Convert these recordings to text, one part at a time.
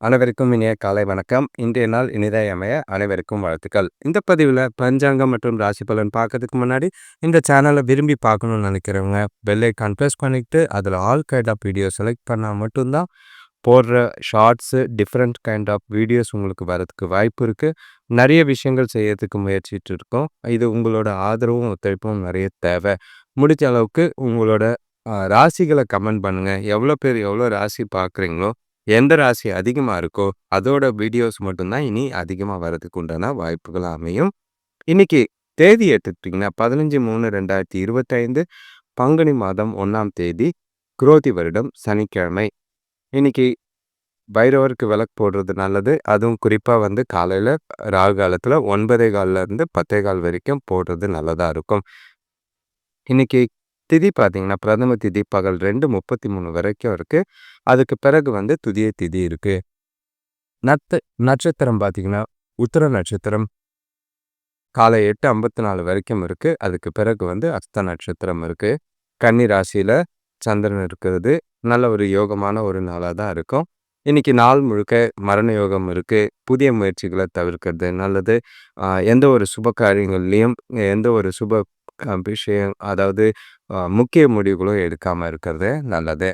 அனைவருக்கும் இனிய காலை வணக்கம். இன்றைய நாள் இனிதாய் அமைய அனைவருக்கும் வாழ்த்துக்கள். இந்த பதிவில் பஞ்சாங்கம் மற்றும் ராசி பலன் பார்க்கறதுக்கு முன்னாடி இந்த சேனலை விரும்பி பார்க்கணும்னு நினைக்கிறவங்க பெல்லைக்கான் ப்ரெஸ் பண்ணிக்கிட்டு அதில் all kind of video select பண்ணால் மட்டும்தான் போடுற shorts different kind of videos உங்களுக்கு வரதுக்கு வாய்ப்பு இருக்குது நிறைய விஷயங்கள் செய்யறதுக்கு முயற்சிட்டு இருக்கோம். இது உங்களோட ஆதரவும் ஒத்துழைப்பும் நிறைய தேவை. முடிஞ்ச அளவுக்கு உங்களோட ராசிகளை கமெண்ட் பண்ணுங்கள் எவ்வளோ பேர் எவ்வளோ ராசி பார்க்குறீங்களோ எந்த ராசி அதிகமாக இருக்கோ அதோட வீடியோஸ் மட்டும்தான் இனி அதிகமாக வரதுக்கு உண்டான வாய்ப்புகள் அமையும். இன்னைக்கு தேதி எடுத்துக்கிட்டிங்கன்னா பதினஞ்சு மூணு ரெண்டாயிரத்தி இருபத்தைந்து பங்குனி மாதம் ஒன்றாம் தேதி குரோதி வருடம் சனிக்கிழமை. இன்னைக்கு பைரவருக்கு விளக்கு போடுறது நல்லது. அதுவும் குறிப்பாக வந்து காலையில் ராகு காலத்தில் ஒன்பதே காலில் பத்தே கால் வரைக்கும் போடுறது நல்லதாக இருக்கும். இன்னைக்கு திதி பார்த்தீங்கன்னா பிரதம திதி பகல் ரெண்டு முப்பத்தி மூணு வரைக்கும் இருக்குது அதுக்கு பிறகு வந்து துதிய திதி இருக்குது நத்த நட்சத்திரம் பார்த்தீங்கன்னா உத்தர நட்சத்திரம். காலை எட்டு ஐம்பத்தி நாலு வரைக்கும் இருக்குது அதுக்கு பிறகு வந்து அஸ்த நட்சத்திரம் இருக்குது கன்னி ராசியில் சந்திரன் இருக்கிறது. நல்ல ஒரு யோகமான ஒரு நாளாக தான் இருக்கும். இன்றைக்கி நாள் முழுக்க மரண யோகம் இருக்குது புதிய முயற்சிகளை தவிர்க்கிறது நல்லது. எந்த ஒரு சுப காரியங்கள்லேயும் எந்த ஒரு சுப விஷயம் அதாவது முக்கிய முடிவுகளும் எடுக்காமல் இருக்கிறது நல்லது.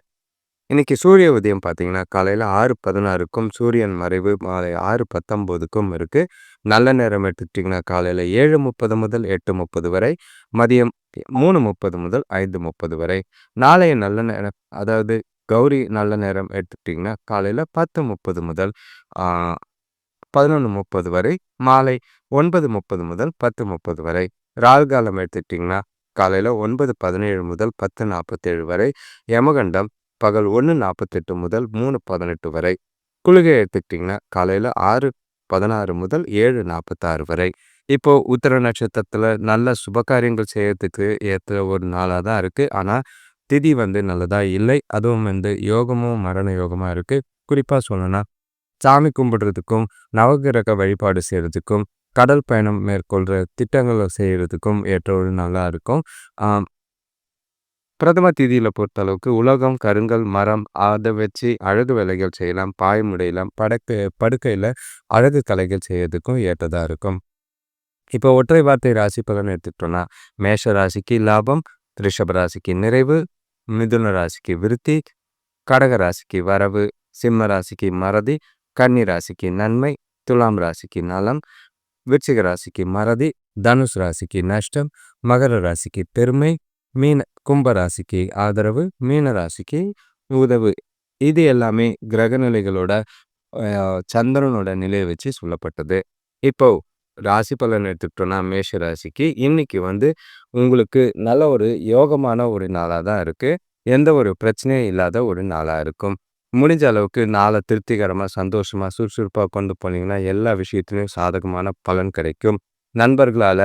இன்னைக்கு சூரிய உதயம் பார்த்திங்கன்னா காலையில் ஆறு பதினாறுக்கும் சூரியன் மறைவு மாலை ஆறு பத்தொம்போதுக்கும் இருக்குது நல்ல நேரம் எடுத்துக்கிட்டிங்கன்னா காலையில் ஏழு முப்பது முதல் எட்டு முப்பது வரை மதியம் மூணு முப்பது முதல் ஐந்து முப்பது வரை. நாளைய நல்ல நேரம் அதாவது கௌரி நல்ல நேரம் எடுத்துக்கிட்டிங்கன்னா காலையில் பத்து முப்பது முதல் பதினொன்று முப்பது வரை மாலை ஒன்பது முப்பது முதல் பத்து முப்பது வரை. ராகு காலம் எடுத்துக்கிட்டிங்கன்னா காலையில் ஒன்பது பதினேழு முதல் பத்து நாற்பத்தேழு வரை யமகண்டம் பகல் ஒன்று நாற்பத்தெட்டு முதல் மூணு பதினெட்டு வரை. குளிகை எடுத்துக்கிட்டிங்கன்னா காலையில் ஆறு பதினாறு முதல் ஏழு நாற்பத்தாறு வரை. இப்போது உத்தர நட்சத்திரத்தில் நல்ல சுபகாரியங்கள் செய்யறதுக்கு ஏற்ற ஒரு நாளாக தான் இருக்குது ஆனால் திதி வந்து நல்லதாக இல்லை. அதுவும் வந்து யோகமும் மரண யோகமாக இருக்குது குறிப்பாக சொல்லணும்னா சாமி கும்பிடுறதுக்கும் நவகிரக வழிபாடு செய்கிறதுக்கும் கடல் பயணம் மேற்கொள்கிற திட்டங்களை செய்கிறதுக்கும் ஏற்ற ஒரு நல்லா இருக்கும். பிரதம தீதியில் பொறுத்தளவுக்கு உலகம் கருங்கல் மரம் அதை வச்சு அழகு வேலைகள் செய்யலாம். பாய் படக்கு படுக்கையில் அழகு கலைகள் செய்யறதுக்கும் ஏற்றதாக இருக்கும். இப்போ ஒற்றை வார்த்தை ராசி பலன் எடுத்துக்கிட்டோம்னா மேஷ ராசிக்கு லாபம் ரிஷப ராசிக்கு நிறைவு மிதுன ராசிக்கு விருத்தி கடக ராசிக்கு வரவு சிம்ம ராசிக்கு மறதி கன்னி ராசிக்கு நன்மை துலாம் ராசிக்கு நலம் விருச்சிக ராசிக்கு மறதி தனுஷ் ராசிக்கு நஷ்டம் மகர ராசிக்கு பெருமை மீன கும்ப ராசிக்கு ஆதரவு மீன ராசிக்கு உதவு. இது எல்லாமே கிரகநிலைகளோட சந்திரனோட நிலையை வச்சு சொல்லப்பட்டது. இப்போ ராசி பலன் எடுத்துக்கிட்டோம்னா மேஷ ராசிக்கு இன்னைக்கு வந்து உங்களுக்கு நல்ல ஒரு யோகமான ஒரு நாளாக தான் இருக்குது எந்த ஒரு பிரச்சனையும் இல்லாத ஒரு நாளாக இருக்கும். முடிஞ்ச அளவுக்கு நாளை திருப்திகரமாக சந்தோஷமாக சுறுசுறுப்பாக கொண்டு போனீங்கன்னா எல்லா விஷயத்துலையும் சாதகமான பலன் கிடைக்கும். நண்பர்களால்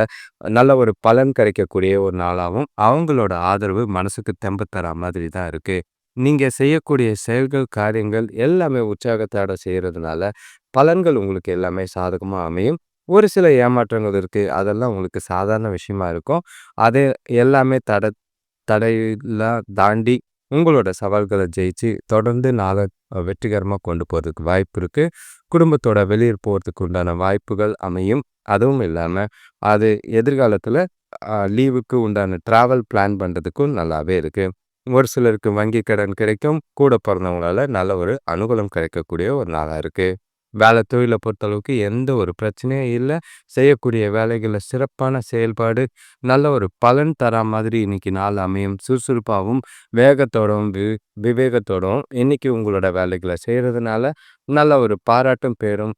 நல்ல ஒரு பலன் கிடைக்கக்கூடிய ஒரு நாளாகவும் அவங்களோட ஆதரவு மனசுக்கு தெம்பு தர மாதிரி தான் இருக்குது நீங்கள் செய்யக்கூடிய செயல்கள் காரியங்கள் எல்லாமே உற்சாகத்தோட செய்கிறதுனால பலன்கள் உங்களுக்கு எல்லாமே சாதகமாக அமையும். ஒரு சில ஏமாற்றங்கள் இருக்குது அதெல்லாம் உங்களுக்கு சாதாரண விஷயமா இருக்கும். அது எல்லாமே தடை தடையெல்லாம் தாண்டி உங்களோட சவால்களை ஜெயிச்சு தொடர்ந்து நாளை வெற்றிகரமாக கொண்டு போகிறதுக்கு வாய்ப்பு இருக்குது குடும்பத்தோட வெளியில் போகிறதுக்கு உண்டான வாய்ப்புகள் அமையும். அதுவும் இல்லாமல் அது எதிர்காலத்தில் லீவுக்கு உண்டான ட்ராவல் பிளான் பண்ணுறதுக்கும் நல்லாவே இருக்குது ஒரு சிலருக்கு வங்கி கடன் கிடைக்கும். கூட பிறந்தவங்களால நல்ல ஒரு அனுகூலம் கிடைக்கக்கூடிய ஒரு நாளாக இருக்குது வேலை தொழிலை பொறுத்தளவுக்கு எந்த ஒரு பிரச்சனையும் இல்லை. செய்யக்கூடிய வேலைகளில் சிறப்பான செயல்பாடு நல்ல ஒரு பலன் தர மாதிரி இன்றைக்கி நாள் அமையும். சுறுசுறுப்பாகவும் வேகத்தோடவும் வி விவேகத்தோடவும் இன்றைக்கி உங்களோட வேலைகளை செய்கிறதுனால நல்ல ஒரு பாராட்டும் பேரும்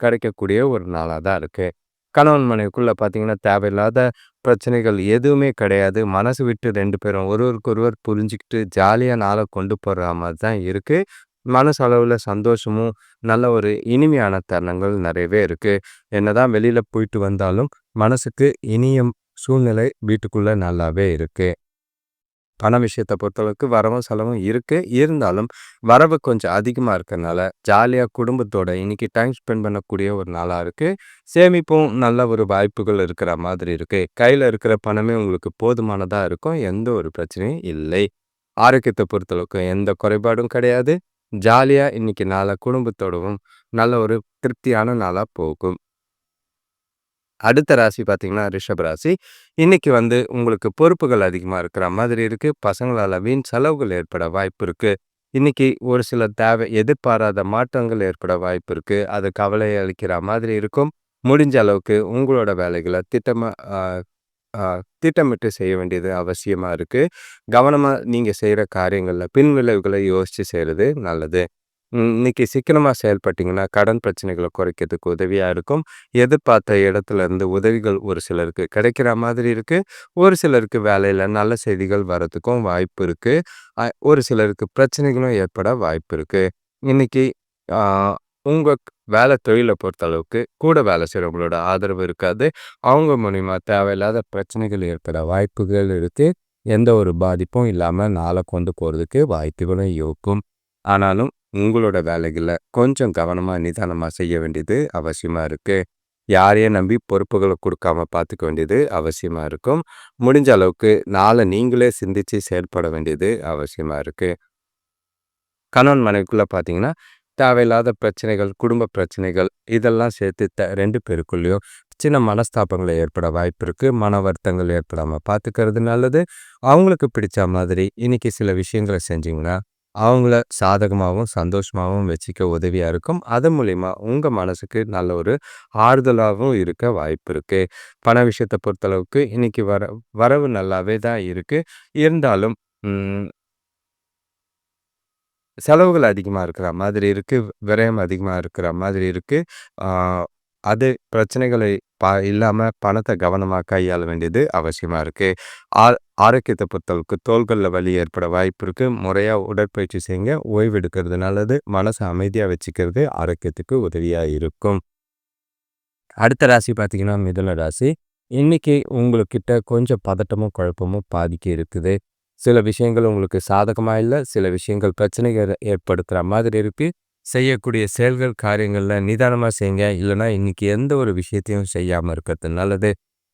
கிடைக்கக்கூடிய ஒரு நாளாக தான் இருக்குது கணவன் மனைவிக்குள்ளே பார்த்தீங்கன்னா தேவையில்லாத பிரச்சனைகள் எதுவுமே கிடையாது. மனசு விட்டு ரெண்டு பேரும் ஒருவருக்கொருவர் புரிஞ்சுக்கிட்டு ஜாலியாக நாளை கொண்டு போகிற மாதிரி தான் இருக்குது மனசளவில் சந்தோஷமும் நல்ல ஒரு இனிமையான தருணங்கள் நிறையவே இருக்குது என்னதான் வெளியில் போயிட்டு வந்தாலும் மனசுக்கு இனிய சூழ்நிலை வீட்டுக்குள்ளே நல்லாவே இருக்குது பண விஷயத்தை பொறுத்தளவுக்கு வரவும் செலவும் இருக்குது இருந்தாலும் வரவு கொஞ்சம் அதிகமாக இருக்கிறனால ஜாலியாக குடும்பத்தோட இன்னைக்கு டைம் ஸ்பெண்ட் பண்ணக்கூடிய ஒரு நாளாக இருக்குது சேமிப்பும் நல்ல ஒரு வாய்ப்புகள் இருக்கிற மாதிரி இருக்குது கையில் இருக்கிற பணமே உங்களுக்கு போதுமானதாக இருக்கும். எந்த ஒரு பிரச்சனையும் இல்லை. ஆரோக்கியத்தை பொறுத்தளவுக்கு எந்த குறைபாடும் கிடையாது. ஜாலியாக இன்றைக்கி நாளை குடும்பத்தோடவும் நல்ல ஒரு திருப்தியான நாளாக போகும். அடுத்த ராசி பார்த்தீங்கன்னா ரிஷப ராசி. இன்னைக்கு வந்து உங்களுக்கு பொறுப்புகள் அதிகமாக இருக்கிற மாதிரி இருக்குது பசங்களால் வீண் செலவுகள் ஏற்பட வாய்ப்பு இருக்குது இன்னைக்கு ஒரு சில தேவை எதிர்பாராத மாற்றங்கள் ஏற்பட வாய்ப்பு இருக்குது அது கவலை அளிக்கிற மாதிரி இருக்கும். முடிஞ்ச அளவுக்கு உங்களோட வேலைகளை திட்டமாக திட்டமிட்டு செய்ய வேண்டியது அவசியமாக இருக்குது கவனமாக நீங்கள் செய்கிற காரியங்களில் பின்விளைவுகளை யோசித்து செய்கிறது நல்லது. இன்னைக்கு சீக்கிரமாக செயல்பட்டிங்கன்னா கடன் பிரச்சனைகளை குறைக்கிறதுக்கு உதவியாக இருக்கும். எதிர்பார்த்த இடத்துல இருந்து உதவிகள் ஒரு சிலருக்கு கிடைக்கிற மாதிரி இருக்குது ஒரு சிலருக்கு வேலையில் நல்ல செய்திகள் வர்றதுக்கும் வாய்ப்பு இருக்குது ஒரு சிலருக்கு பிரச்சனைகளும் ஏற்பட வாய்ப்பு இருக்குது இன்னைக்கு உங்கள் வேலை தொழிலை பொறுத்த அளவுக்கு கூட வேலை செய்கிறவங்களோட ஆதரவு இருக்காது. அவங்க மூலிமா தேவையில்லாத பிரச்சனைகள் ஏற்பட வாய்ப்புகள் இருக்குது எந்த ஒரு பாதிப்பும் இல்லாமல் நாளை கொண்டு போகிறதுக்கு வாய்ப்புகளும் இருக்கும். ஆனாலும் உங்களோட வேலைகளை கொஞ்சம் கவனமாக நிதானமாக செய்ய வேண்டியது அவசியமாக இருக்குது யாரையும் நம்பி பொறுப்புகளை கொடுக்காம பார்த்துக்க வேண்டியது அவசியமாக இருக்கும். முடிஞ்ச அளவுக்கு நாளை நீங்களே சிந்தித்து செயல்பட வேண்டியது அவசியமாக இருக்குது கணவன் மனைவிக்குள்ளே பார்த்தீங்கன்னா தேவையில்லாத பிரச்சனைகள் குடும்ப பிரச்சனைகள் இதெல்லாம் சேர்த்து த ரெண்டு பேருக்குள்ளேயும் சின்ன மனஸ்தாபங்களை ஏற்பட வாய்ப்பு இருக்குது மன வருத்தங்கள் ஏற்படாமல் பார்த்துக்கிறது நல்லது. அவங்களுக்கு பிடிச்ச மாதிரி இன்னைக்கு சில விஷயங்களை செஞ்சிங்கன்னா அவங்கள சாதகமாகவும் சந்தோஷமாகவும் வச்சுக்க உதவியாக இருக்கும். அது மூலிமா உங்கள் மனசுக்கு நல்ல ஒரு ஆறுதலாகவும் இருக்க வாய்ப்பு இருக்குது பண விஷயத்தை பொறுத்தளவுக்கு இன்னைக்கு வர வரவு நல்லாவே தான் இருக்குது இருந்தாலும் செலவுகள் அதிகமாக இருக்கிற மாதிரி இருக்குது விரயம் அதிகமாக இருக்கிற மாதிரி இருக்குது அது பிரச்சனைகளை பா இல்லாமல் பணத்தை கவனமாக கையாள வேண்டியது அவசியமாக இருக்குது ஆ ஆரோக்கியத்தை பொறுத்தளவுக்கு தோள்களில் வலி ஏற்பட வாய்ப்பு இருக்குது முறையாக உடற்பயிற்சி செய்யுங்க. ஓய்வு எடுக்கிறது நல்லது. மனசை அமைதியாக வச்சுக்கிறது ஆரோக்கியத்துக்கு உதவியாக இருக்கும். அடுத்த ராசி பார்த்தீங்கன்னா மிதுன ராசி. இன்னைக்கு உங்கள்கிட்ட கொஞ்சம் பதட்டமும் குழப்பமும் பாதிக்க இருக்குது. சில விஷயங்கள் உங்களுக்கு சாதகமாக இல்லை சில விஷயங்கள் பிரச்சனைகள் ஏற்படுத்துகிற மாதிரி இருக்குது செய்யக்கூடிய செயல்கள் காரியங்களில் நிதானமாக செய்யுங்க. இல்லைனா இன்றைக்கி எந்த ஒரு விஷயத்தையும் செய்யாமல் இருக்கிறது நல்லது.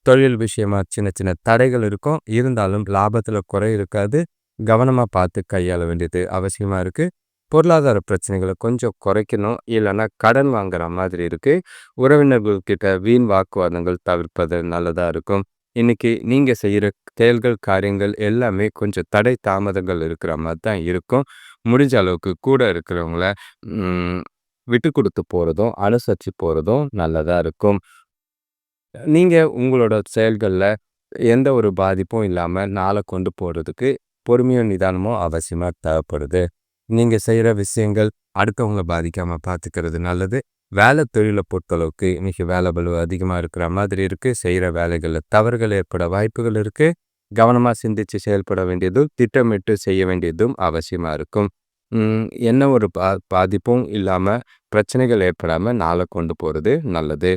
தொழில் விஷயமா சின்ன சின்ன தடைகள் இருக்கும். இருந்தாலும் லாபத்தில் குறை இருக்காது. கவனமாக பார்த்து கையாள வேண்டியது அவசியமாக இருக்குது பொருளாதார பிரச்சனைகளை கொஞ்சம் குறைக்கணும். இல்லைன்னா கடன் வாங்குற மாதிரி இருக்குது உறவினர்கள்கிட்ட வீண் வாக்குவாதங்கள் தவிர்ப்பது நல்லதாக இருக்கும். இன்றைக்கி நீங்கள் செய்கிற செயல்கள் காரியங்கள் எல்லாமே கொஞ்சம் தடை தாமதங்கள் இருக்கிற மாதிரி தான் இருக்கும். முடிஞ்ச அளவுக்கு கூட இருக்கிறவங்கள விட்டு கொடுத்து போகிறதும் அனுசரித்து போகிறதும் நல்லதாக இருக்கும். நீங்கள் உங்களோட செயல்களில் எந்த ஒரு பாதிப்பும் இல்லாமல் நாளை கொண்டு போகிறதுக்கு பொறுமையும் நிதானமும் அவசியமாக தேவைப்படுது. நீங்கள் செய்கிற விஷயங்கள் அடுத்தவங்களை பாதிக்காமல் பார்த்துக்கிறது நல்லது. வேலை தொழிலை பொறுத்தளவுக்கு இன்னைக்கு வேலை பலு அதிகமாக இருக்கிற மாதிரி இருக்குது செய்கிற வேலைகளில் தவறுகள் ஏற்பட வாய்ப்புகள் இருக்குது கவனமாக சிந்தித்து செயல்பட வேண்டியதும் திட்டமிட்டு செய்ய வேண்டியதும் அவசியமாக இருக்கும். என்ன ஒரு பா பாதிப்பும் இல்லாமல் பிரச்சனைகள் ஏற்படாமல் நாளை கொண்டு போகிறது நல்லது.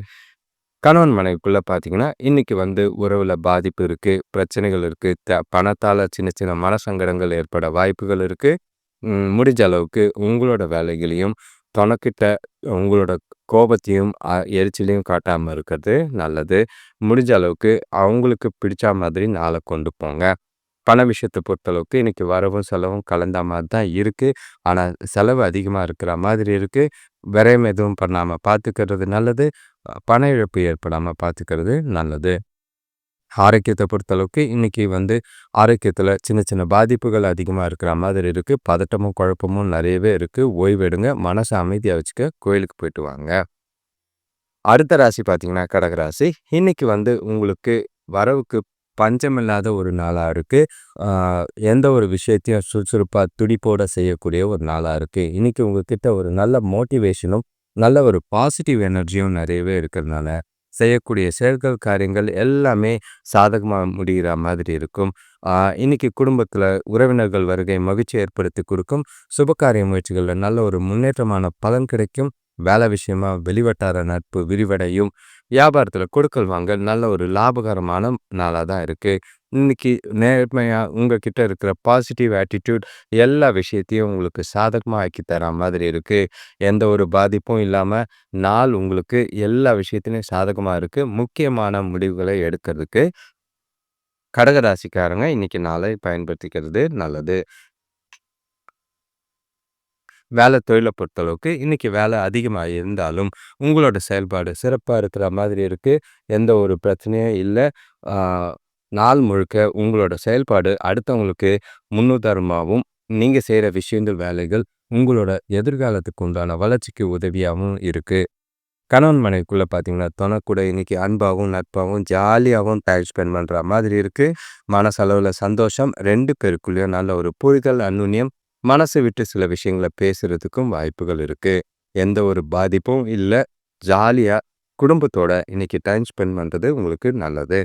கணவன் மனைவிக்குள்ளே பார்த்தீங்கன்னா இன்றைக்கி வந்து உறவில் பாதிப்பு இருக்குது பிரச்சனைகள் இருக்குது த பணத்தால் சின்ன சின்ன மனசங்கடங்கள் ஏற்பட வாய்ப்புகள் இருக்குது முடிஞ்ச அளவுக்கு உங்களோட வேலைகளையும் தனக்கிட்ட உங்களோட கோபத்தையும் எரிச்சலையும் காட்டாமல் இருக்கிறது நல்லது. முடிஞ்ச அளவுக்கு அவங்களுக்கு பிடிச்ச மாதிரி நாளை கொண்டு போங்க. பண விஷயத்தை பொறுத்தளவுக்கு இன்னைக்கு வரவும் செலவும் கலந்த மாதிரி தான் இருக்குது ஆனால் செலவு அதிகமாக இருக்கிற மாதிரி இருக்குது விரயம் எதுவும் பண்ணாமல் பார்த்துக்கிறது நல்லது. பண இழப்பு ஏற்படாமல் பார்த்துக்கிறது நல்லது. ஆரோக்கியத்தை பொறுத்தளவுக்கு இன்றைக்கி வந்து ஆரோக்கியத்தில் சின்ன சின்ன பாதிப்புகள் அதிகமாக இருக்கிற மாதிரி இருக்குது பதட்டமும் குழப்பமும் நிறையவே இருக்குது ஓய்வெடுங்க மனசை அமைதியாக வச்சுக்க கோயிலுக்கு போயிட்டு வாங்க. அடுத்த ராசி பார்த்தீங்கன்னா கடகராசி இன்றைக்கி வந்து உங்களுக்கு வரவுக்கு பஞ்சமில்லாத ஒரு நாளாக இருக்குது எந்த ஒரு விஷயத்தையும் சுறுசுறுப்பாக துடிப்போட செய்யக்கூடிய ஒரு நாளாக இருக்குது இன்றைக்கி உங்ககிட்ட ஒரு நல்ல மோட்டிவேஷனும் நல்ல ஒரு பாசிட்டிவ் எனர்ஜியும் நிறையவே இருக்கிறதுனால செய்யக்கூடிய செயல்கள் காரியங்கள் எல்லாமே சாதகமாக முடிகிற மாதிரி இருக்கும். இன்னைக்கு குடும்பத்தில் உறவினர்கள் வருகை மகிழ்ச்சி ஏற்படுத்தி கொடுக்கும். சுபகாரிய முயற்சிகளில் நல்ல ஒரு முன்னேற்றமான பலன் கிடைக்கும். வேலை விஷயமா வெளிவட்டார நட்பு விரிவடையும். வியாபாரத்தில் கொடுக்கல் வாங்க நல்ல ஒரு லாபகரமான நாளாக தான் இருக்குது இன்னைக்கு நேர்மையாக உங்ககிட்ட இருக்கிற பாசிட்டிவ் ஆட்டிடியூட் எல்லா விஷயத்தையும் உங்களுக்கு சாதகமாக ஆக்கி தர மாதிரி இருக்குது எந்த ஒரு பாதிப்பும் இல்லாமல் நாள் உங்களுக்கு எல்லா விஷயத்திலையும் சாதகமாக இருக்குது முக்கியமான முடிவுகளை எடுக்கிறதுக்கு கடகராசிக்காரங்க இன்னைக்கு நாளை பயன்படுத்திக்கிறது நல்லது. வேலை தொழிலை பொறுத்தளவுக்கு இன்னைக்கு வேலை அதிகமாக இருந்தாலும் உங்களோட செயல்பாடு சிறப்பாக இருக்கிற மாதிரி இருக்குது எந்த ஒரு பிரச்சனையும் இல்லை. நாள் முழுக்க உங்களோட செயல்பாடு அடுத்தவங்களுக்கு முன்னுதாரணமாகவும் நீங்கள் செய்கிற விஷயங்கள் வேலைகள் உங்களோட எதிர்காலத்துக்கு உண்டான வளர்ச்சிக்கு உதவியாகவும் இருக்குது கணவன் மனைவிக்குள்ளே பார்த்தீங்கன்னா தொனக்கூட இன்றைக்கி இன்னைக்கு அன்பாகவும் நட்பாகவும் ஜாலியாகவும் டைம் ஸ்பெண்ட் பண்ணுற மாதிரி இருக்குது மனசளவில் சந்தோஷம் ரெண்டு பேருக்குள்ளேயும் நல்ல ஒரு புரிதல் அந்நுண்ணியம் மனசு விட்டு சில விஷயங்களை பேசுகிறதுக்கும் வாய்ப்புகள் இருக்குது எந்த ஒரு பாதிப்பும் இல்லை. ஜாலியாக குடும்பத்தோட இன்னைக்கு டைம் ஸ்பெண்ட் பண்ணுறது உங்களுக்கு நல்லது.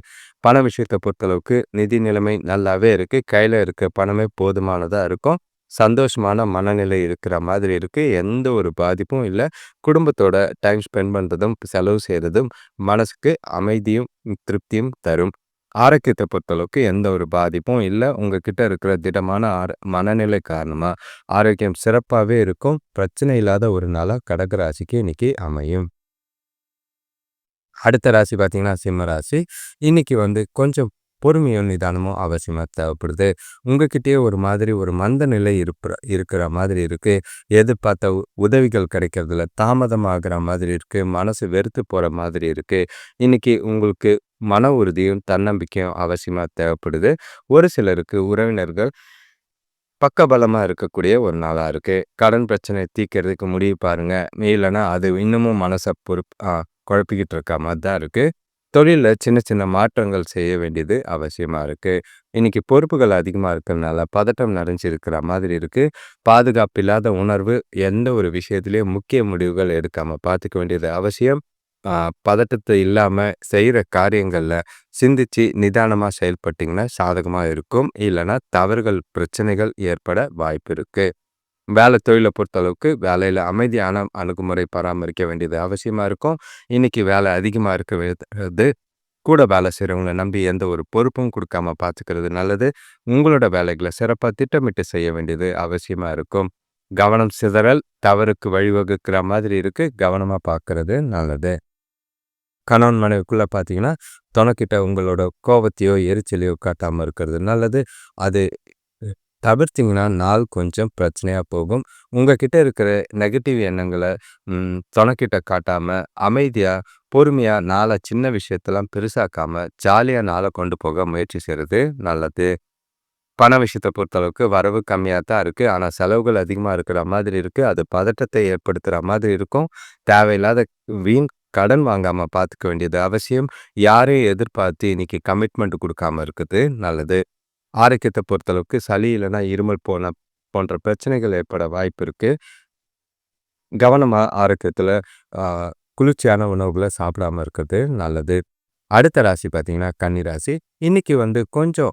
பண விஷயத்தை பொறுத்தளவுக்கு நிதி நிலைமை நல்லாவே இருக்குது கையில் இருக்க பணமே போதுமானதாக இருக்கும். சந்தோஷமான மனநிலை இருக்கிற மாதிரி இருக்குது எந்த ஒரு பாதிப்பும் இல்லை. குடும்பத்தோட டைம் ஸ்பெண்ட் பண்ணுறதும் செலவு செய்கிறதும் மனசுக்கு அமைதியும் திருப்தியும் தரும். ஆரோக்கியத்தை பொறுத்தளவுக்கு எந்த ஒரு பாதிப்பும் இல்லை. உங்ககிட்ட இருக்கிற திடமான ஆர மனநிலை காரணமாக ஆரோக்கியம் சிறப்பாகவே இருக்கும். பிரச்சனை இல்லாத ஒரு நாளாக கடகராசிக்கு இன்னைக்கு அமையும். அடுத்த ராசி பார்த்தீங்கன்னா சிம்ம ராசி. இன்னைக்கு வந்து கொஞ்சம் பொறுமையும் நிதானமும் அவசியமாக தேவைப்படுது. உங்ககிட்டயே ஒரு மாதிரி ஒரு மந்த நிலை இருப்ப இருக்கிற மாதிரி இருக்குது எதிர்பார்த்த உதவிகள் கிடைக்கிறதுல தாமதமாகிற மாதிரி இருக்குது மனசு வெறுத்து போகிற மாதிரி இருக்குது இன்னைக்கு உங்களுக்கு மன உறுதியும் தன்னம்பிக்கையும் அவசியமாக தேவைப்படுது. ஒரு சிலருக்கு உறவினர்கள் பக்கபலமாக இருக்கக்கூடிய ஒரு நாளாக இருக்குது கடன் பிரச்சனை தீர்க்கறதுக்கு முடிவு பாருங்கள் இல்லைன்னா அது இன்னமும் மனசை பொறுப்பு குழப்பிக்கிட்டு இருக்க. மாதிரி தான் இருக்குது தொழிலில் சின்ன சின்ன மாற்றங்கள் செய்ய வேண்டியது அவசியமாக இருக்குது இன்றைக்கி பொறுப்புகள் அதிகமாக இருக்கிறதுனால பதட்டம் நிறைஞ்சிருக்கிற மாதிரி இருக்குது பாதுகாப்பு இல்லாத உணர்வு எந்த ஒரு விஷயத்துலேயும் முக்கிய முடிவுகள் எடுக்காமல் பார்த்துக்க வேண்டியது அவசியம். பதட்டத்தை இல்லாமல் செய்கிற காரியங்களில் சிந்தித்து நிதானமாக செயல்பட்டிங்கன்னா சாதகமாக இருக்கும். இல்லைன்னா தவறுகள் பிரச்சனைகள் ஏற்பட வாய்ப்பு இருக்குது வேலை தொழிலை பொறுத்தளவுக்கு வேலையில் அமைதியான அணுகுமுறை பராமரிக்க வேண்டியது அவசியமாக இருக்கும். இன்றைக்கி வேலை அதிகமாக இருக்கிறது கூட வேலை செய்கிறவங்கள நம்பி எந்த ஒரு பொறுப்பும் கொடுக்காம பார்த்துக்கிறது நல்லது. உங்களோட வேலைகளை சிறப்பாக திட்டமிட்டு செய்ய வேண்டியது அவசியமாக இருக்கும். கவனம் சிதறல் தவறுக்கு வழிவகுக்கிற மாதிரி இருக்குது கவனமாக பார்க்கறது நல்லது. கணவன் மனைவிக்குள்ளே பார்த்தீங்கன்னா துணைக்கிட்ட உங்களோட கோபத்தையோ எரிச்சலையோ காட்டாமல் இருக்கிறது நல்லது. அது தவிர்த்திங்கன்னா நாள் கொஞ்சம் பிரச்சனையாக போகும். உங்ககிட்ட இருக்கிற நெகட்டிவ் எண்ணங்களை துணைக்கிட்ட காட்டாமல் அமைதியாக பொறுமையாக நாளை சின்ன விஷயத்தெல்லாம் பெருசாக்காமல் ஜாலியாக நாளை கொண்டு போக முயற்சி செய்கிறது நல்லது. பண விஷயத்தை பொறுத்தளவுக்கு வரவு கம்மியாக தான் இருக்குது ஆனால் செலவுகள் அதிகமாக இருக்கிற மாதிரி இருக்குது அது பதட்டத்தை ஏற்படுத்துகிற மாதிரி இருக்கும். தேவையில்லாத வீண் கடன் வாங்காமல் பார்த்துக்க வேண்டியது அவசியம். யாரையும் எதிர்பார்த்து இன்னைக்கு கமிட்மெண்ட் கொடுக்காம இருக்குது நல்லது. ஆரோக்கியத்தை பொறுத்தளவுக்கு சளி இல்லைன்னா இருமல் போன போன்ற பிரச்சனைகள் ஏற்பட வாய்ப்பு இருக்குது கவனமாக ஆரோக்கியத்தில் குளிர்ச்சியான உணவுகளை சாப்பிடாம இருக்கிறது நல்லது. அடுத்த ராசி பார்த்தீங்கன்னா கன்னி ராசி. இன்றைக்கி வந்து கொஞ்சம்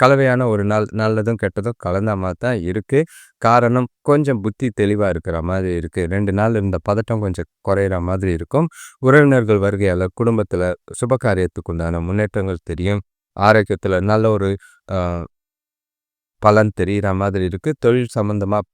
கலவையான ஒரு நாள் நல்லதும் கெட்டதும் கலந்த மாதிரி தான் இருக்குது காரணம் கொஞ்சம் புத்தி தெளிவாக இருக்கிற மாதிரி இருக்குது ரெண்டு நாள் இருந்த பதட்டம் கொஞ்சம் குறையிற மாதிரி இருக்கும். உறவினர்கள் வருகையால் குடும்பத்தில் சுபகாரியத்துக்குண்டான முன்னேற்றங்கள் தெரியும். ஆரோக்கியத்தில் நல்ல ஒரு பலன் தெரிகிற மாதிரி இருக்குது தொழில் சம்மந்தமாக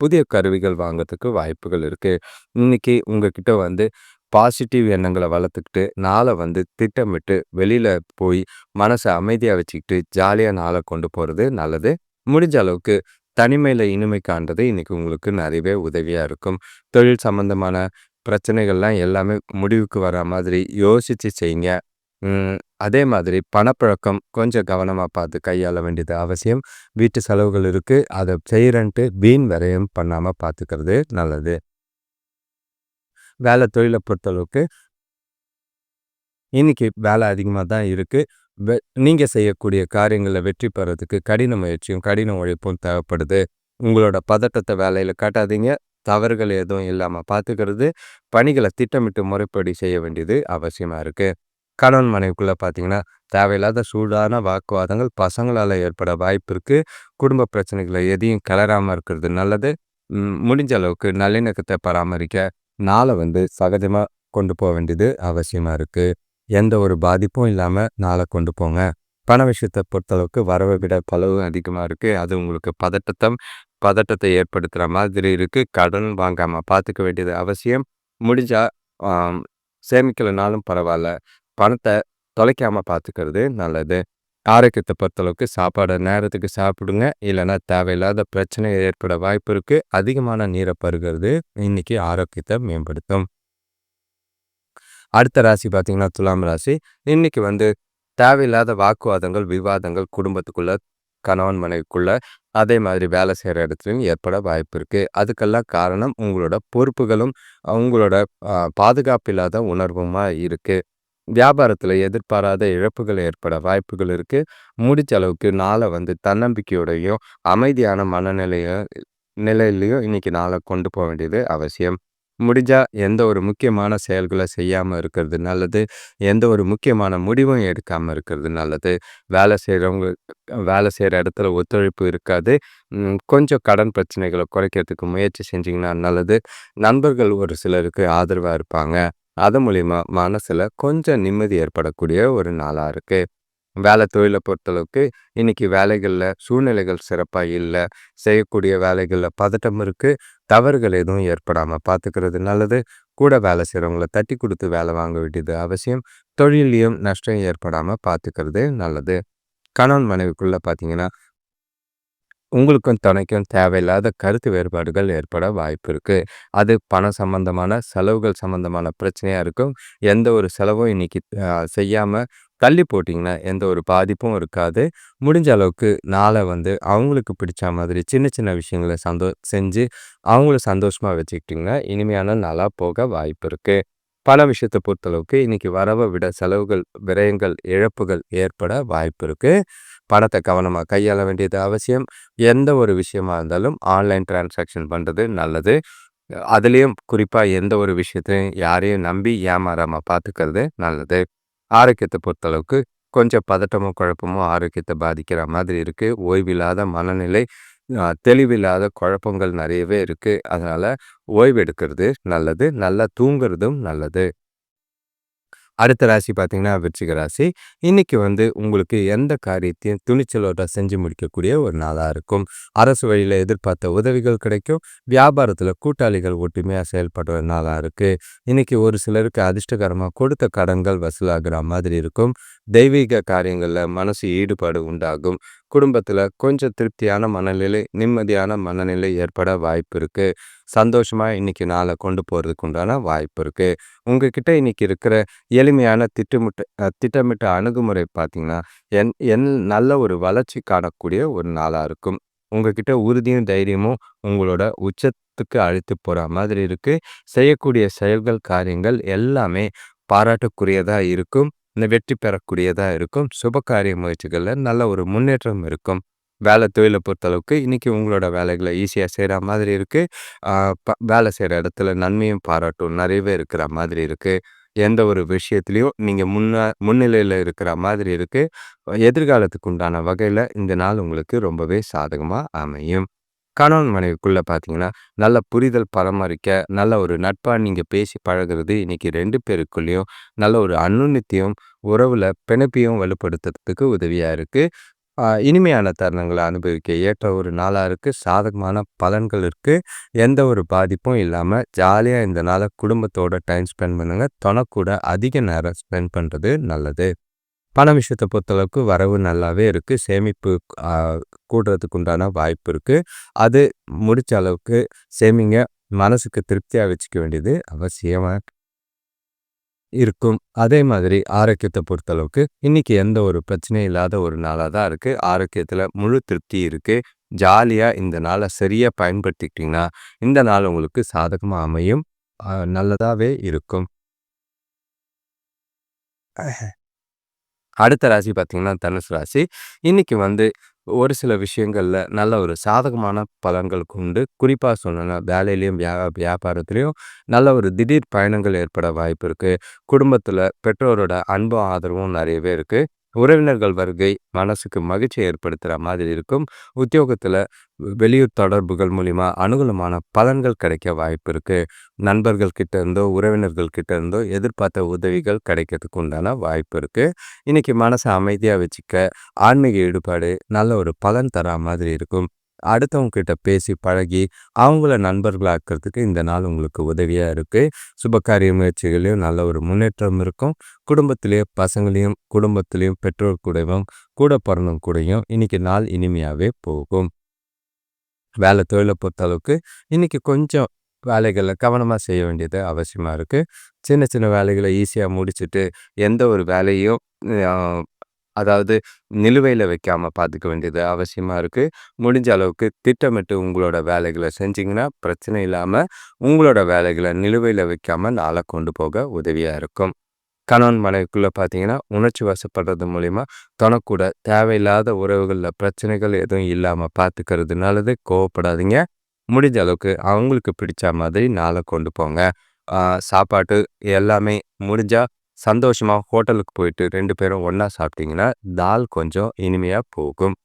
புதிய கருவிகள் வாங்கிறதுக்கு வாய்ப்புகள் இருக்குது இன்றைக்கி உங்ககிட்ட வந்து பாசிட்டிவ் எண்ணங்களை வளர்த்துக்கிட்டு நாளை வந்து திட்டமிட்டு வெளியில் போய் மனசை அமைதியாக வச்சுக்கிட்டு ஜாலியாக நாளை கொண்டு போகிறது நல்லது. முடிஞ்ச அளவுக்கு தனிமையில் இனிமை காண்றது இன்றைக்கி உங்களுக்கு நிறையவே உதவியாக இருக்கும். தொழில் சம்மந்தமான பிரச்சனைகள்லாம் எல்லாமே முடிவுக்கு வர மாதிரி யோசித்து செய்யுங்க அதே மாதிரி பணப்பழக்கம் கொஞ்சம் கவனமாக பார்த்து கையாள வேண்டியது அவசியம். வீட்டு செலவுகள் இருக்குது அதை செய்கிறன்ட்டு வீண் விரயம் பண்ணாமல் பார்த்துக்கிறது நல்லது. வேலை தொழிலை பொறுத்தளவுக்கு இன்னைக்கு வேலை அதிகமாக தான் இருக்குது வெ நீங்கள் செய்யக்கூடிய காரியங்களில் வெற்றி பெறதுக்கு கடின முயற்சியும் கடின உழைப்பும் தேவைப்படுது. உங்களோட பதட்டத்தை வேலையில் காட்டாதீங்க. தவறுகள் எதுவும் இல்லாமல் பார்த்துக்கிறது. பணிகளை திட்டமிட்டு முறைப்படி செய்ய வேண்டியது அவசியமாக இருக்குது கணவன் மனைவிக்குள்ளே பார்த்தீங்கன்னா தேவையில்லாத சூடான வாக்குவாதங்கள் பசங்களால் ஏற்பட வாய்ப்பு இருக்குது குடும்ப பிரச்சனைகளை எதையும் கிளறாமல் இருக்கிறது நல்லது. முடிஞ்ச அளவுக்கு நல்லிணக்கத்தை பராமரிக்க நாளை வந்து சகஜமாக கொண்டு போக வேண்டியது அவசியமாக இருக்குது எந்த ஒரு பாதிப்பும் இல்லாமல் நாளை கொண்டு போங்க. பண விஷயத்தை பொறுத்தளவுக்கு வரவை விட பலவு அதிகமாக இருக்குது அது உங்களுக்கு பதட்டத்தம் பதட்டத்தை ஏற்படுத்துகிற மாதிரி இருக்குது கடன் வாங்காமல் பார்த்துக்க வேண்டியது அவசியம். முடிஞ்சால் சேமிக்கலைனாலும் பரவாயில்ல. பணத்தை தொலைக்காமல் பார்த்துக்கிறது நல்லது. ஆரோக்கியத்தை பொறுத்தளவுக்கு சாப்பாடை நேரத்துக்கு சாப்பிடுங்க. இல்லைன்னா தேவையில்லாத பிரச்சனை ஏற்பட வாய்ப்பு இருக்குது அதிகமான நீரை பருகிறது இன்னைக்கு ஆரோக்கியத்தை மேம்படுத்தும். அடுத்த ராசி பார்த்தீங்கன்னா துலாம் ராசி. இன்றைக்கி வந்து தேவையில்லாத வாக்குவாதங்கள் விவாதங்கள் குடும்பத்துக்குள்ள கணவன் மனைவிக்குள்ள அதே மாதிரி வேலை செய்கிற இடத்துலையும் ஏற்பட வாய்ப்பு இருக்குது அதுக்கெல்லாம் காரணம் உங்களோட பொறுப்புகளும் உங்களோட பாதுகாப்பு இல்லாத உணர்வுமாக இருக்குது வியாபாரத்தில் எதிர்பாராத இழப்புகள் ஏற்பட வாய்ப்புகள் இருக்குது முடிச்ச அளவுக்கு நாளை வந்து தன்னம்பிக்கையோடையும் அமைதியான மனநிலைய நிலையிலையும் இன்னைக்கு நாளை கொண்டு போக வேண்டியது அவசியம். முடிஞ்சால் எந்த ஒரு முக்கியமான செயல்களை செய்யாமல் இருக்கிறது நல்லது. எந்த ஒரு முக்கியமான முடிவும் எடுக்காமல் இருக்கிறது நல்லது. வேலை செய்கிறவங்க வேலை செய்கிற இடத்துல ஒத்துழைப்பு இருக்காது. கொஞ்சம் கடன் பிரச்சனைகளை குறைக்கிறதுக்கு முயற்சி செஞ்சிங்கன்னா நல்லது. நண்பர்கள் ஒரு சிலருக்கு ஆதரவாக இருப்பாங்க. அது மூலிமா மனசில் கொஞ்சம் நிம்மதி ஏற்படக்கூடிய ஒரு நாளாக இருக்குது வேலை தொழிலை பொறுத்தளவுக்கு இன்னைக்கு வேலைகளில் சூழ்நிலைகள் சிறப்பாக இல்லை. செய்யக்கூடிய வேலைகளில் பதட்டம் இருக்குது தவறுகள் எதுவும் ஏற்படாமல் பார்த்துக்கிறது நல்லது. கூட வேலை செய்கிறவங்கள தட்டி கொடுத்து வேலை வாங்க வேண்டியது அவசியம். தொழிலையும் நஷ்டம் ஏற்படாமல் பார்த்துக்கிறது நல்லது. கணவன் மனைவிக்குள்ளே பார்த்தீங்கன்னா உங்களுக்கும் துணைக்கும் தேவையில்லாத கருத்து வேறுபாடுகள் ஏற்பட வாய்ப்பு இருக்குது அது பணம் சம்பந்தமான செலவுகள் சம்பந்தமான பிரச்சனையாக இருக்கும். எந்த ஒரு செலவும் இன்னைக்கு செய்யாமல் தள்ளி போட்டிங்கன்னா எந்த ஒரு பாதிப்பும் இருக்காது. முடிஞ்ச அளவுக்கு நாளை வந்து அவங்களுக்கு பிடிச்ச மாதிரி சின்ன சின்ன விஷயங்களை சந்தோ செஞ்சு அவங்கள சந்தோஷமாக வச்சுக்கிட்டிங்கன்னா இனிமையான நாளாக போக வாய்ப்பு இருக்குது பண விஷயத்தை பொறுத்தளவுக்கு இன்றைக்கி வரவை விட செலவுகள் விரயங்கள் இழப்புகள் ஏற்பட வாய்ப்பு இருக்குது பணத்தை கவனமாக கையாள வேண்டியது அவசியம். எந்த ஒரு விஷயமா இருந்தாலும் ஆன்லைன் டிரான்சாக்ஷன் பண்ணுறது நல்லது. அதுலேயும் குறிப்பாக எந்த ஒரு விஷயத்தையும் யாரையும் நம்பி ஏமாறாமல் பார்த்துக்கிறது நல்லது. ஆரோக்கியத்தை பொறுத்தளவுக்கு கொஞ்சம் பதட்டமோ குழப்பமோ ஆரோக்கியத்தை பாதிக்கிற மாதிரி இருக்குது ஓய்வில்லாத மனநிலை தெளிவில்லாத குழப்பங்கள் நிறையவே இருக்குது அதனால் ஓய்வெடுக்கிறது நல்லது. நல்லா தூங்குறதும் நல்லது. அடுத்த ராசி பார்த்தீங்கன்னா விருச்சிக ராசி. இன்னைக்கு வந்து உங்களுக்கு எந்த காரியத்தையும் துணிச்சலோட செஞ்சு முடிக்கக்கூடிய ஒரு நாளாக இருக்கும். அரசு வழியில் எதிர்பார்த்த உதவிகள் கிடைக்கும். வியாபாரத்தில் கூட்டாளிகள் ஒற்றுமையாக செயல்படுற நாளாக இருக்குது இன்னைக்கு ஒரு சிலருக்கு அதிர்ஷ்டகரமாக கொடுத்த கடன்கள் வசூலாகிற மாதிரி இருக்கும். தெய்வீக காரியங்களில் மனசு ஈடுபாடு உண்டாகும். குடும்பத்தில் கொஞ்சம் திருப்தியான மனநிலை நிம்மதியான மனநிலை ஏற்பட வாய்ப்பு இருக்குது சந்தோஷமாக இன்றைக்கி நாளை கொண்டு போகிறதுக்கு உண்டான வாய்ப்பு இருக்குது உங்ககிட்ட இன்னைக்கு இருக்கிற எளிமையான திட்டமிட்ட திட்டமிட்ட அணுகுமுறை பார்த்திங்கன்னா என் என் நல்ல ஒரு வளர்ச்சி காணக்கூடிய ஒரு நாளாக இருக்கும். உங்ககிட்ட உறுதியும் தைரியமும் உங்களோட உச்சத்துக்கு அழைத்து போகிற மாதிரி இருக்குது செய்யக்கூடிய செயல்கள் காரியங்கள் எல்லாமே பாராட்டக்கூடியதாக இருக்கும். இந்த வெற்றி பெறக்கூடியதாக இருக்கும். சுப காரிய முயற்சிகளில் நல்ல ஒரு முன்னேற்றம் இருக்கும். வேலை தொழிலை பொறுத்தளவுக்கு இன்றைக்கி உங்களோட வேலைகளை ஈஸியாக செய்கிற மாதிரி இருக்குது வேலை செய்கிற இடத்துல நன்மையும் பாராட்டும் நிறையவே இருக்கிற மாதிரி இருக்குது எந்த ஒரு விஷயத்துலையும் நீங்கள் முன்ன முன்னிலையில் இருக்கிற மாதிரி இருக்குது எதிர்காலத்துக்கு உண்டான வகையில் இந்த நாள் உங்களுக்கு ரொம்பவே சாதகமாக அமையும். கணவன் மனைவிக்குள்ளே பார்த்தீங்கன்னா நல்ல புரிதல் பராமரிக்க நல்ல ஒரு நட்பாக நீங்கள் பேசி பழகிறது இன்னைக்கு ரெண்டு பேருக்குள்ளேயும் நல்ல ஒரு அன்னுநித்தியம் உறவில் பிணைப்பையும் வலுப்படுத்துறதுக்கு உதவியாக இருக்குது இனிமையான தருணங்களை அனுபவிக்க ஏற்ற ஒரு நாளாக இருக்குது சாதகமான பலன்கள் இருக்குது எந்த ஒரு பாதிப்பும் இல்லாமல் ஜாலியாக இந்த நாளை குடும்பத்தோட டைம் ஸ்பெண்ட் பண்ணுங்கள் தொணக்கூட அதிக நேரம் ஸ்பெண்ட் பண்ணுறது நல்லது. பண விஷயத்தை பொறுத்தளவுக்கு வரவு நல்லாவே இருக்குது சேமிப்பு கூடுறதுக்கு உண்டான வாய்ப்பு இருக்குது அது முடிச்ச அளவுக்கு சேமிங்க. மனசுக்கு திருப்தியாக வச்சுக்க வேண்டியது அவசியமாக இருக்கும். அதே மாதிரி ஆரோக்கியத்தை பொறுத்தளவுக்கு இன்னைக்கு எந்த ஒரு பிரச்சனையும் இல்லாத ஒரு நாளாக தான் இருக்குது ஆரோக்கியத்தில் முழு திருப்தி இருக்குது ஜாலியாக இந்த நாளை சரியாக பயன்படுத்திக்கிட்டிங்கன்னா இந்த நாள் உங்களுக்கு சாதகமாக அமையும். நல்லதாகவே இருக்கும். அடுத்த ராசி பார்த்தீங்கன்னா தனுசு ராசி. இன்னைக்கு வந்து ஒரு சில விஷயங்களில் நல்ல ஒரு சாதகமான பலன்கள் கொண்டு குறிப்பாக சொல்லணும்னா வேலையிலையும் வியா வியாபாரத்துலேயும் நல்ல ஒரு திடீர் பயணங்கள் ஏற்பட வாய்ப்பு இருக்குது குடும்பத்தில் பெற்றோரோட அன்பும் ஆதரவும் நிறையவே இருக்குது உறவினர்கள் வருகை மனசுக்கு மகிழ்ச்சி ஏற்படுத்துகிற மாதிரி இருக்கும். உத்தியோகத்தில் வெளியூர் தொடர்புகள் மூலிமா அனுகூலமான பலன்கள் கிடைக்க வாய்ப்பு இருக்குது நண்பர்கள் கிட்ட இருந்தோ உறவினர்கள் கிட்ட இருந்தோ எதிர்பார்த்த உதவிகள் கிடைக்கிறதுக்கு உண்டான வாய்ப்பு இருக்குது இன்றைக்கி மனசை அமைதியாக வச்சுக்க ஆன்மீக ஈடுபாடு நல்ல ஒரு பலன் தரா மாதிரி இருக்கும். அடுத்தவங்க கிட்ட பேசி பழகி அவங்கள நண்பர்களாக்கிறதுக்கு இந்த நாள் உங்களுக்கு உதவியாக இருக்குது சுபகாரிய முயற்சிகளையும் நல்ல ஒரு முன்னேற்றம் இருக்கும். குடும்பத்திலேயே பசங்களையும் குடும்பத்திலையும் பெற்றோர் கூடவும் கூட பிறந்தவங்க கூடயும் இன்னைக்கு நாள் இனிமையாகவே போகும். வேலை தொழிலை பொறுத்தளவுக்கு இன்றைக்கி கொஞ்சம் வேலைகளை கவனமாக செய்ய வேண்டியது அவசியமாக இருக்குது சின்ன சின்ன வேலைகளை ஈஸியாக முடிச்சுட்டு எந்த ஒரு வேலையும் அதாவது நிலுவையில் வைக்காமல் பார்த்துக்க வேண்டியது அவசியமாக இருக்குது முடிஞ்ச அளவுக்கு திட்டமிட்டு உங்களோட வேலைகளை செஞ்சிங்கன்னா பிரச்சனை இல்லாமல் உங்களோட வேலைகளை நிலுவையில் வைக்காமல் நாளை கொண்டு போக உதவியாக இருக்கும். கணவன் மனைவிக்குள்ளே பார்த்தீங்கன்னா உணர்ச்சி வசப்படுறது மூலிமா தனக்கூட தேவையில்லாத உறவுகளில் பிரச்சனைகள் எதுவும் இல்லாமல் பார்த்துக்கிறது நல்லது. கோவப்படாதீங்க. முடிஞ்ச அளவுக்கு அவங்களுக்கு பிடிச்ச மாதிரி நாளை கொண்டு போங்க. சாப்பாட்டு எல்லாமே முடிஞ்சால் சந்தோஷமாக ஹோட்டலுக்கு போயிட்டு ரெண்டு பேரும் ஒன்றா சாப்பிட்டீங்கன்னா தால் கொஞ்சம் இனிமையாக போகும்.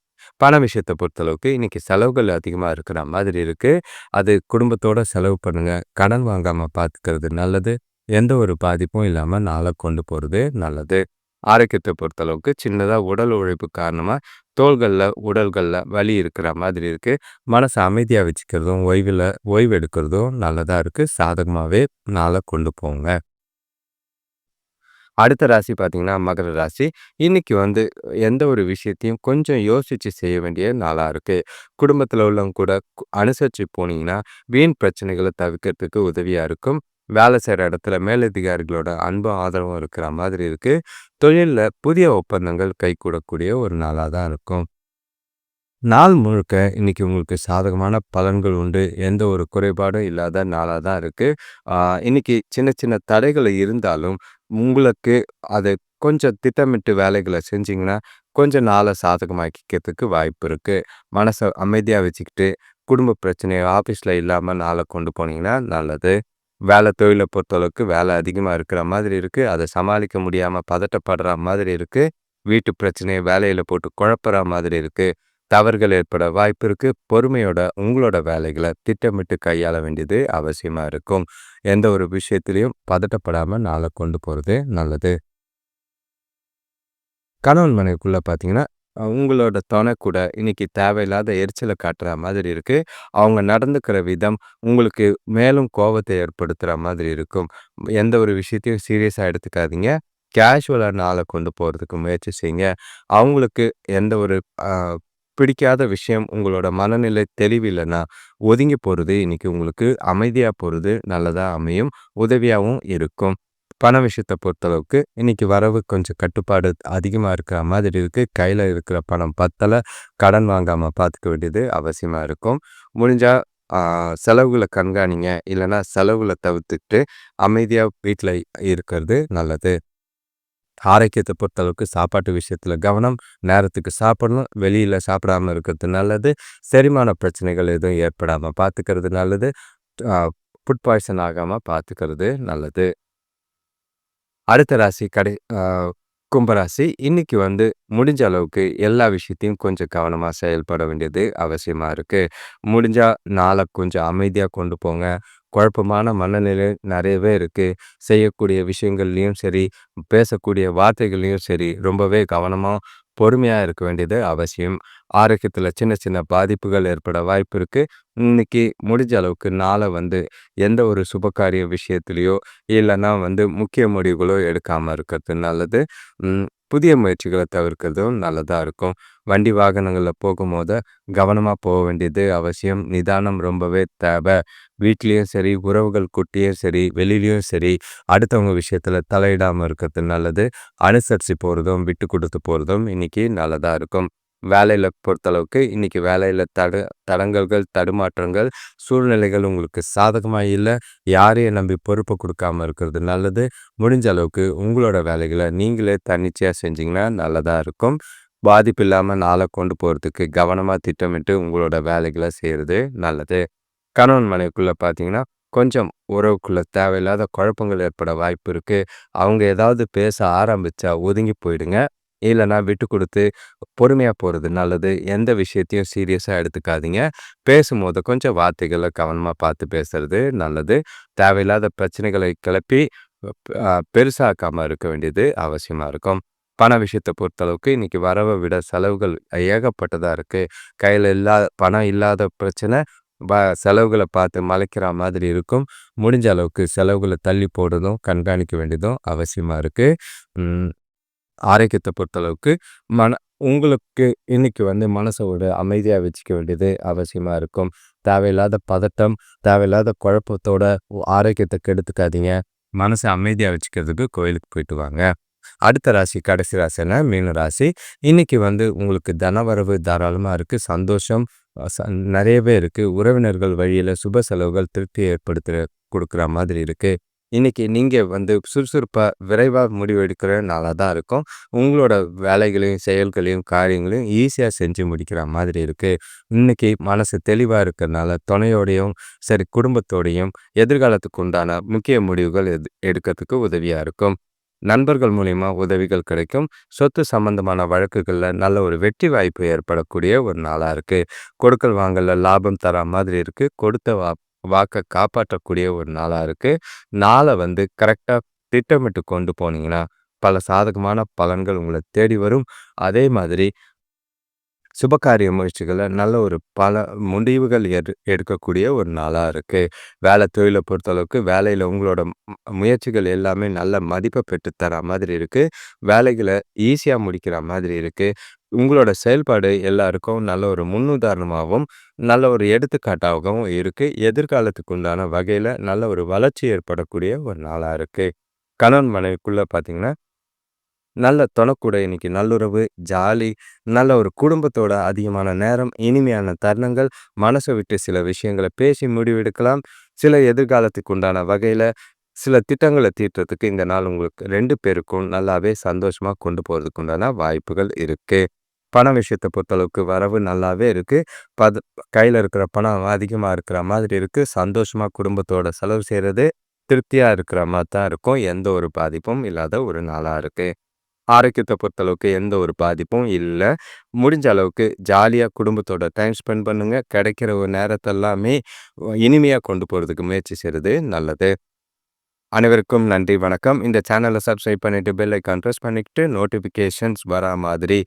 பண விஷயத்தை பொறுத்தளவுக்கு இன்றைக்கி செலவுகள் அதிகமாக இருக்கிற மாதிரி இருக்குது அது குடும்பத்தோடு செலவு பண்ணுங்கள் கடன் வாங்காமல் பார்த்துக்கிறது நல்லது. எந்த ஒரு பாதிப்பும் இல்லாமல் நாளை கொண்டு போகிறது நல்லது. ஆரோக்கியத்தை பொறுத்தளவுக்கு சின்னதாக உடல் உழைப்பு காரணமாக தோள்களில் உடல்களில் வலி இருக்கிற மாதிரி இருக்குது மனசை அமைதியாக வச்சுக்கிறதும் ஓய்வில் ஓய்வு எடுக்கிறதும் நல்லதாக இருக்குது சாதகமாகவே நாளை கொண்டு போங்க. அடுத்த ராசி பார்த்தீங்கன்னா மகர ராசி. இன்னைக்கு வந்து எந்த ஒரு விஷயத்தையும் கொஞ்சம் யோசித்து செய்ய வேண்டிய நாளாக இருக்குது குடும்பத்தில் உள்ளவங்க கூட அனுசரித்து போனீங்கன்னா வீண் பிரச்சனைகளை தவிர்க்கிறதுக்கு உதவியாக இருக்கும். வேலை செய்கிற இடத்துல மேலதிகாரிகளோட அன்பும் ஆதரவும் இருக்கிற மாதிரி இருக்குது தொழிலில் புதிய ஒப்பந்தங்கள் கைகூடக்கூடிய ஒரு நாளாக தான் இருக்கும். நாள் முழுக்க இன்றைக்கி உங்களுக்கு சாதகமான பலன்கள் உண்டு. எந்த ஒரு குறைபாடும் இல்லாத நாளாக தான் இருக்குது இன்றைக்கி சின்ன சின்ன தடைகள் இருந்தாலும் உங்களுக்கு அதை கொஞ்சம் திட்டமிட்டு வேலைகளை செஞ்சிங்கன்னா கொஞ்சம் நாளை சாதகமாக்கிக்கிறதுக்கு வாய்ப்பு இருக்குது மனசை அமைதியாக வச்சுக்கிட்டு குடும்ப பிரச்சனையை ஆஃபீஸில் இல்லாமல் நாளை கொண்டு போனீங்கன்னா நல்லது. வேலை தொழிலை பொறுத்தளவுக்கு வேலை அதிகமாக இருக்கிற மாதிரி இருக்குது அதை சமாளிக்க முடியாமல் பதட்டப்படுற மாதிரி இருக்குது வீட்டு பிரச்சனையை வேலையில் போட்டு குழப்புற மாதிரி இருக்குது தவறுகள் ஏற்பட வாய்ப்பு இருக்குது பொறுமையோட உங்களோட வேலைகளை திட்டமிட்டு கையாள வேண்டியது அவசியமாக இருக்கும். எந்த ஒரு விஷயத்துலையும் பதட்டப்படாமல் நாளை கொண்டு போகிறது நல்லது. கணவன் மனைவிக்குள்ளே பார்த்தீங்கன்னா உங்களோட துணை கூட இன்னைக்கு தேவையில்லாத எரிச்சலை காட்டுற மாதிரி இருக்குது அவங்க நடந்துக்கிற விதம் உங்களுக்கு மேலும் கோபத்தை ஏற்படுத்துகிற மாதிரி இருக்கும். எந்த ஒரு விஷயத்தையும் சீரியஸாக எடுத்துக்காதீங்க. கேஷுவலாக நாளை கொண்டு போகிறதுக்கு முயற்சி செய்யுங்க. அவங்களுக்கு எந்த ஒரு பிடிக்காத விஷயம் உங்களோட மனநிலை தெளிவில்லைன்னா ஒதுங்கி போகிறது இன்றைக்கி உங்களுக்கு அமைதியாக போகிறது நல்லதாக அமையும் உதவியாகவும் இருக்கும். பண விஷயத்தை பொறுத்தளவுக்கு இன்றைக்கி வரவு கொஞ்சம் கட்டுப்பாடு அதிகமாக இருக்கிற மாதிரி இருக்குது கையில் இருக்கிற பணம் பத்தலை கடன் வாங்காமல் பார்த்துக்க வேண்டியது அவசியமாக இருக்கும். முடிஞ்சால் செலவுகளை கண்காணிங்க. இல்லைன்னா செலவுகளை தவிர்த்துட்டு அமைதியாக வீட்டில் இருக்கிறது நல்லது. ஆரோக்கியத்தை பொறுத்தளவுக்கு சாப்பாட்டு விஷயத்தில் கவனம் நேரத்துக்கு சாப்பிடணும் வெளியில் சாப்பிடாமல் இருக்கிறது நல்லது. செரிமான பிரச்சனைகள் எதுவும் ஏற்படாமல் பார்த்துக்கிறது நல்லது. ஃபுட் பாய்சன் ஆகாமல் பார்த்துக்கிறது நல்லது. அடுத்த ராசி கடை கும்பராசி இன்னைக்கு வந்து முடிஞ்ச அளவுக்கு எல்லா விஷயத்தையும் கொஞ்சம் கவனமாக செயல்பட வேண்டியது அவசியமாக இருக்குது முடிஞ்சால் நாளை கொஞ்சம் அமைதியாக கொண்டு போங்க. குழப்பமான மனநிலை நிறையவே இருக்குது செய்யக்கூடிய விஷயங்கள்லையும் சரி பேசக்கூடிய வார்த்தைகள்லையும் சரி ரொம்பவே கவனமாக பொறுமையாக இருக்க வேண்டியது அவசியம். ஆரோக்கியத்தில் சின்ன சின்ன பாதிப்புகள் ஏற்பட வாய்ப்பு இருக்குது இன்னைக்கு முடிஞ்ச அளவுக்கு நாளை வந்து எந்த ஒரு சுபகாரிய விஷயத்துலையோ இல்லைன்னா வந்து முக்கிய முடிவுகளோ எடுக்காமல் இருக்கிறது நல்லது. புதிய முயற்சிகளை தவிர்க்கிறதும் நல்லதாக இருக்கும். வண்டி வாகனங்களில் போகும்போது கவனமாக போக வேண்டியது அவசியம். நிதானம் ரொம்பவே தேவை. வீட்லேயும் சரி உறவுகள் குட்டியும் சரி வெளியிலையும் சரி அடுத்தவங்க விஷயத்தில் தலையிடாமல் இருக்கிறது நல்லது. அனுசரித்து போகிறதும் விட்டு கொடுத்து போகிறதும் இன்றைக்கி நல்லதாக இருக்கும். வேலையில் பொறுத்தளவுக்கு இன்றைக்கி வேலையில் தட தடங்கல்கள் தடுமாற்றங்கள் சூழ்நிலைகள் உங்களுக்கு சாதகமாக இல்லை. யாரையும் நம்பி பொறுப்பை கொடுக்காமல் இருக்கிறது நல்லது. முடிஞ்ச அளவுக்கு உங்களோட வேலைகளை நீங்களே தன்னிச்சையாக செஞ்சிங்கன்னா நல்லதாக இருக்கும். பாதிப்பு இல்லாமல் நாளை கொண்டு போகிறதுக்கு கவனமாக திட்டமிட்டு உங்களோட வேலைகளை செய்கிறது நல்லது. கணவன் மனைவிக்குள்ளே பார்த்தீங்கன்னா கொஞ்சம் உறவுக்குள்ளே தேவையில்லாத குழப்பங்கள் ஏற்பட வாய்ப்பு இருக்குது அவங்க ஏதாவது பேச ஆரம்பித்தா ஒதுங்கி போயிடுங்க. இல்லைன்னா விட்டு கொடுத்து பொறுமையாக போகிறது நல்லது. எந்த விஷயத்தையும் சீரியஸாக எடுத்துக்காதீங்க. பேசும்போது கொஞ்சம் வார்த்தைகளை கவனமாக பார்த்து பேசுறது நல்லது. தேவையில்லாத பிரச்சனைகளை கிளப்பி பெருசாக்காமல் இருக்க வேண்டியது அவசியமாக இருக்கும். பண விஷயத்தை பொறுத்தளவுக்கு இன்றைக்கி வரவை விட செலவுகள் ஏகப்பட்டதாக இருக்குது கையில் இல்லாத பணம் இல்லாத பிரச்சனை ப செலவுகளை பார்த்து மலைக்கிற மாதிரி இருக்கும். முடிஞ்ச அளவுக்கு செலவுகளை தள்ளி போடுறதும் கண்காணிக்க வேண்டியதும் அவசியமாக இருக்குது ஆரோக்கியத்தை பொறுத்தளவுக்கு மன உங்களுக்கு இன்றைக்கி வந்து மனசை ஒரு அமைதியாக வச்சுக்க வேண்டியது அவசியமாக இருக்கும். தேவையில்லாத பதட்டம் தேவையில்லாத குழப்பத்தோட ஆரோக்கியத்தை கெடுத்துக்காதீங்க. மனசை அமைதியாக வச்சுக்கிறதுக்கு கோயிலுக்கு போயிட்டு வாங்க. அடுத்த ராசி கடைசி ராசினா மீன ராசி. இன்னைக்கு வந்து உங்களுக்கு தனவரவு தாராளமாக இருக்குது சந்தோஷம் நிறையவே இருக்குது உறவினர்கள் வழியில் சுப செலவுகள் திருப்தி ஏற்படுத்துகிற கொடுக்குற மாதிரி இருக்குது இன்றைக்கி நீங்கள் வந்து சுறுசுறுப்பாக விரைவாக முடிவு நாளாக தான் இருக்கும். உங்களோட வேலைகளையும் செயல்களையும் காரியங்களையும் ஈஸியாக செஞ்சு முடிக்கிற மாதிரி இருக்குது இன்னைக்கு மனசு தெளிவாக இருக்கிறதுனால துணையோடையும் சரி குடும்பத்தோடையும் எதிர்காலத்துக்கு உண்டான முக்கிய முடிவுகள் எது எடுக்கிறதுக்கு உதவியாக இருக்கும். நண்பர்கள் மூலிமா உதவிகள் கிடைக்கும். சொத்து சம்பந்தமான வழக்குகளில் நல்ல ஒரு வெற்றி வாய்ப்பு ஏற்படக்கூடிய ஒரு நாளாக இருக்குது கொடுக்கல் வாங்கல லாபம் தர மாதிரி இருக்குது கொடுத்த வா வாக்கை காப்பாற்றக்கூடிய ஒரு நாளாக இருக்குது நாளை வந்து கரெக்டாக திட்டமிட்டு கொண்டு போனீங்கன்னா பல சாதகமான பலன்கள் உங்களை தேடி வரும். அதே மாதிரி சுபகாரிய முயற்சிகளை நல்ல ஒரு பல முடிவுகள் எடு எடுக்கக்கூடிய ஒரு நாளாக இருக்குது வேலை தொழிலை பொறுத்தளவுக்கு வேலையில் உங்களோட முயற்சிகள் எல்லாமே நல்ல மதிப்பை தர மாதிரி இருக்குது வேலைகளை ஈஸியாக முடிக்கிற மாதிரி இருக்குது உங்களோட செயல்பாடு எல்லாருக்கும் நல்ல ஒரு முன்னுதாரணமாகவும் நல்ல ஒரு எடுத்துக்காட்டாகவும் இருக்குது எதிர்காலத்துக்கு உண்டான வகையில் நல்ல ஒரு வளர்ச்சி ஏற்படக்கூடிய ஒரு நாளாக இருக்குது கணவன் மனைவிக்குள்ளே பார்த்திங்கன்னா நல்ல தொணக்கூட இன்னைக்கு நல்லுறவு ஜாலி நல்ல ஒரு குடும்பத்தோட அதிகமான நேரம் இனிமையான தருணங்கள் மனசை விட்டு சில விஷயங்களை பேசி முடிவெடுக்கலாம். சில எதிர்காலத்துக்கு உண்டான வகையில் சில திட்டங்களை தீட்டுறதுக்கு இந்த நாள் உங்களுக்கு ரெண்டு பேருக்கும் நல்லாவே சந்தோஷமாக கொண்டு போகிறதுக்கு உண்டான வாய்ப்புகள் இருக்குது பண விஷயத்தை பொறுத்தளவுக்கு வரவு நல்லாவே இருக்குது பத கையில் இருக்கிற பணம் அதிகமாக இருக்கிற மாதிரி இருக்குது சந்தோஷமாக குடும்பத்தோட செலவு செய்கிறது திருப்தியாக இருக்கிற மாதிரி தான் இருக்கும். எந்த ஒரு பாதிப்பும் இல்லாத ஒரு நாளாக இருக்குது ஆரோக்கியத்தை பொறுத்தளவுக்கு எந்த ஒரு பாதிப்பும் இல்லை. முடிஞ்ச அளவுக்கு ஜாலியாக குடும்பத்தோட டைம் ஸ்பெண்ட் பண்ணுங்கள் கிடைக்கிற ஒரு நேரத்தெல்லாமே இனிமையாக கொண்டு போகிறதுக்கு முயற்சி செய்கிறது நல்லது. அனைவருக்கும் நன்றி வணக்கம். இந்த சேனலை சப்ஸ்கிரைப் பண்ணிவிட்டு பெல் ஐக்கான் ப்ரெஸ் பண்ணிக்கிட்டு நோட்டிஃபிகேஷன்ஸ் வரா மாதிரி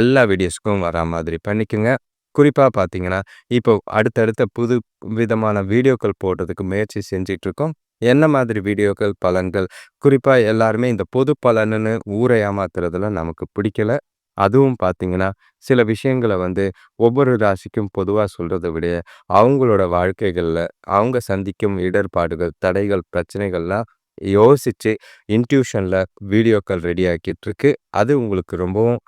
எல்லா வீடியோஸ்க்கும் வரா மாதிரி பண்ணிக்கோங்க. குறிப்பாக பார்த்தீங்கன்னா இப்போ அடுத்தடுத்த புது விதமான வீடியோக்கள் போடுறதுக்கு முயற்சி செஞ்சிட்ருக்கோம் என்ன மாதிரி வீடியோக்கள் பலன்கள்? குறிப்பாக எல்லாருமே இந்த பொது பலனுன்னு ஊரை ஏமாத்துறதுல நமக்கு பிடிக்கல. அதுவும் பார்த்தீங்கன்னா சில விஷயங்களை வந்து ஒவ்வொரு ராசிக்கும் பொதுவாக சொல்கிறத விட அவங்களோட வாழ்க்கைகளில் அவங்க சந்திக்கும் இடர்பாடுகள் தடைகள் பிரச்சனைகள்லாம் யோசித்து இன்ட்யூஷனில் வீடியோக்கள் ரெடி ஆக்கிட்டுருக்கு. அது உங்களுக்கு ரொம்பவும்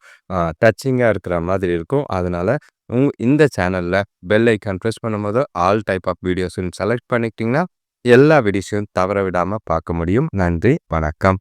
டச்சிங்காக இருக்கிற மாதிரி இருக்கும். அதனால் உங் இந்த சேனலில் பெல் ஐக்கான் ப்ரெஸ் பண்ணும்போது ஆல் டைப் ஆஃப் வீடியோஸ்ன்னு செலக்ட் பண்ணிக்கிட்டிங்கன்னா எல்லா வீடியோஸையும் தவற விடாமல் பார்க்க முடியும். நன்றி வணக்கம்.